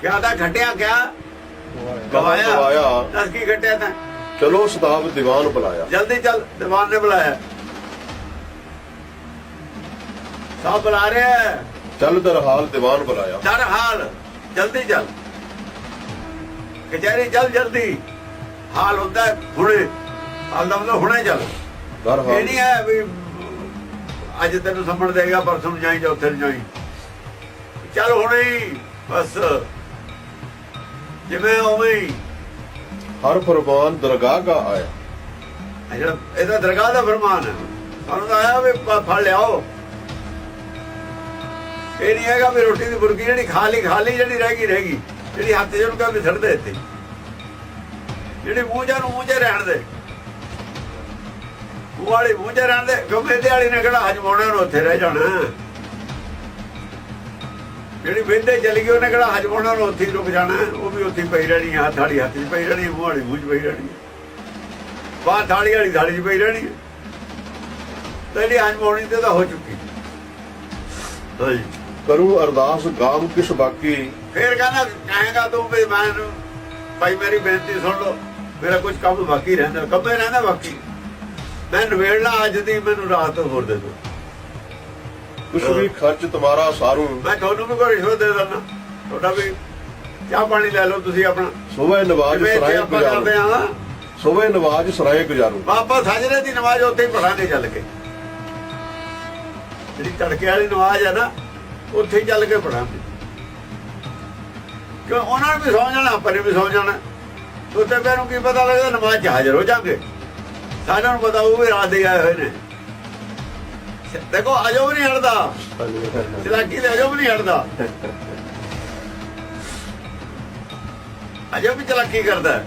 ਕਿਆ ਦਾ ਘਟਿਆ ਕਿਆ? ਗਵਾਇਆ। ਗਵਾਇਆ। ਦੱਸ ਕੀ ਘਟਿਆ ਤਾਂ? ਚਲੋ ਸਤਾਬ ਦੀਵਾਨ ਬੁਲਾਇਆ। ਜਲਦੀ ਚੱਲ ਦੀਵਾਨ ਨੇ ਬੁਲਾਇਆ। ਸਭ ਬੁਲਾ ਰਿਹਾ ਹੈ। ਚੱਲ ਦਰਹਾਲ ਦੀਵਾਨ ਬੁਲਾਇਆ। ਦਰ ਹਾਲ ਜਲਦੀ ਚੱਲ। ਕਚਹਿਰੀ ਚੱਲ ਜਲਦੀ। ਹਾਲ ਹੁੰਦਾ ਹੈ ਹੁਣੇ। ਹਾਲ ਦਾ ਮਤਲਬ ਹੁਣੇ ਚੱਲ। ਇਹ ਦਰਹਾਲ ਨਹੀਂ ਹੈ ਵੀ ਅੱਜ ਤੈਨੂੰ ਸੰਭਣ ਦੇਗਾ ਪਰਸੋਂ ਨੂੰ ਜਾਈ ਚੌਥੇ ਨੂੰ ਜਾਈ। ਚੱਲ ਹੁਣੇ ਹੀ ਬਸ। ਜਿਵੇਂ ਉਵੇਂ ਹੀ। ਹਰ ਫਰਮਾਨ ਦਰਗਾਹ ਕਾ ਆਇਆ। ਇਹ ਜਿਹੜਾ ਇਹਦਾ ਦਰਗਾਹ ਦਾ ਫਰਮਾਨ ਹੈ। ਸਾਨੂੰ ਤਾਂ ਆਇਆ ਵੀ ਫੜ ਲਿਆਓ। ਇਹ ਨਹੀਂ ਹੈਗਾ ਵੀ ਰੋਟੀ ਦੀ ਬੁਰਕੀ ਜਿਹੜੀ ਖਾ ਲਈ ਖਾ ਲਈ ਜਿਹੜੀ ਰਹਿ ਗਈ ਰਹਿ ਗਈ। ਜਿਹੜੀ ਹੱਥ ਜਿਹਨੂੰ ਕਹਿੰਦੇ ਛੱਡ ਦੇ ਇੱਥੇ। ਜਿਹੜੀ ਮੂੰਹ ਜਾਂ ਨੂੰ ਮੂੰਹ 'ਚ ਰਹਿਣ ਦੇ। ਮੂੰਹ ਵਾਲੀ ਮੂੰਹ ਰਹਿਣ ਦੇ। ਕਿਉਂਕਿ ਇਹਦੇ ਵਾਲੀ ਨੇ ਕਿਹੜਾ ਹਜਮਾਉਣਾ ਨੂੰ ਉੱਥੇ ਰਹਿ ਜਾਣਾ। ਜਿਹੜੀ ਵਿੰਦੇ ਚਲੀ ਗਈ ਉਹਨੇ ਕਿਹੜਾ ਹਜਮਾਉਣਾ ਨੂੰ ਉੱਥੇ ਰੁਕ ਜਾਣਾ। ਉਹ ਵੀ ਉੱਥੇ ਪਈ ਰਹਿਣੀ ਹੱਥ ਵਾਲੀ ਹੱਥ 'ਚ ਪਈ ਰਹਿਣੀ ਮੂੰਹ ਵਾਲੀ ਮੂੰਹ 'ਚ ਪਈ ਰਹਿਣੀ ਹੈ। ਬਾਹਰ ਥਾਲੀ ਵਾਲੀ ਥਾਲੀ 'ਚ ਪਈ ਰਹਿਣੀ ਹੈ। ਤੇ ਜਿਹੜੀ ਹਜਮਾਉਣੀ ਤੇ ਤਾਂ ਹੋ ਚੁੱਕੀ ਹਾਂਜੀ। ਕਰੂ ਅਰਦਾਸ ਗਾਮ ਕਿਸ ਬਾਕੀ? ਫੇਰ ਕਹਿੰਦਾ ਕਹੇਗਾ ਤੂੰ ਵੀ ਮੈਂ ਭਾਈ ਮੇਰੀ ਬੇਨਤੀ ਸੁਣ ਲਓ ਮੇਰਾ ਕੁਝ ਕੰਮ ਬਾਕੀ ਰਹਿੰਦਾ ਕੰਮੇ ਰਹਿੰਦਾ ਬਾਕੀ। ਮੈਂ ਨਵੇੜਨਾ ਅੱਜ ਦੀ ਮੈਨੂੰ ਰਾਤ ਹੋਰ ਦੇ ਦਿਓ। ਕੁਛ ਵੀ ਖਰਚ ਤੁਮਾਰਾ ਸਾਰੂ। ਮੈਂ ਤੁਹਾਨੂੰ ਵੀ ਕੋਈ ਰਿਸ਼ਵਤ ਦੇ ਦਿੰਦਾ। ਤੁਹਾਡਾ ਵੀ ਚਾਹ ਪਾਣੀ ਲੈ ਲਓ ਤੁਸੀਂ ਆਪਣਾ। ਸੋਵੇ ਨਵਾਜ ਸਰਾਏ ਗੁਜ਼ਾਰੂ। ਆ ਸੋਵੇ ਨਵਾਜ ਸਰਾਏ ਗੁਜ਼ਾਰੂ। ਬਾਬਾ ਸਾਜਰੇ ਦੀ ਨਮਾਜ਼ ਉੱਥੇ ਹੀ ਪੜਾਂਗੇ ਚੱਲ ਕੇ ਜਿਹੜੀ ਤੜਕੇ ਵਾਲੀ ਨਮਾਜ਼ ਹੈ ਨਾ ਉੱਥੇ ਹੀ ਚੱਲ ਕੇ ਪੜਾਂਗੇ ਕਿਉਂ? ਉਹਨਾਂ ਨੂੰ ਵੀ ਸੌ ਜਾਣਾ ਆਪਾਂ ਨੇ ਵੀ ਸੌ ਜਾਣਾ। ਉੱਥੇ ਮੈਨੂੰ ਕੀ ਪਤਾ ਲੱਗਦਾ ਨਮਾਜ਼ 'ਚ ਹਾਜ਼ਰ ਹੋ ਜਾਗੇ। ਸਾਰਿਆਂ ਨੂੰ ਪਤਾ ਉਹ ਵੀ ਰਾਤ ਦੇ ਆਏ ਹੋਏ ਨੇ। ਦੇਖੋ ਅਜੋ ਵੀ ਨਹੀਂ ਹਟਦਾ। ਚਲਾਕੀ ਦੇ ਅਜੋ ਵੀ ਨਹੀਂ ਹਟਦਾ। ਅਜੋ ਵੀ ਚਲਾਕੀ ਕਰਦਾ।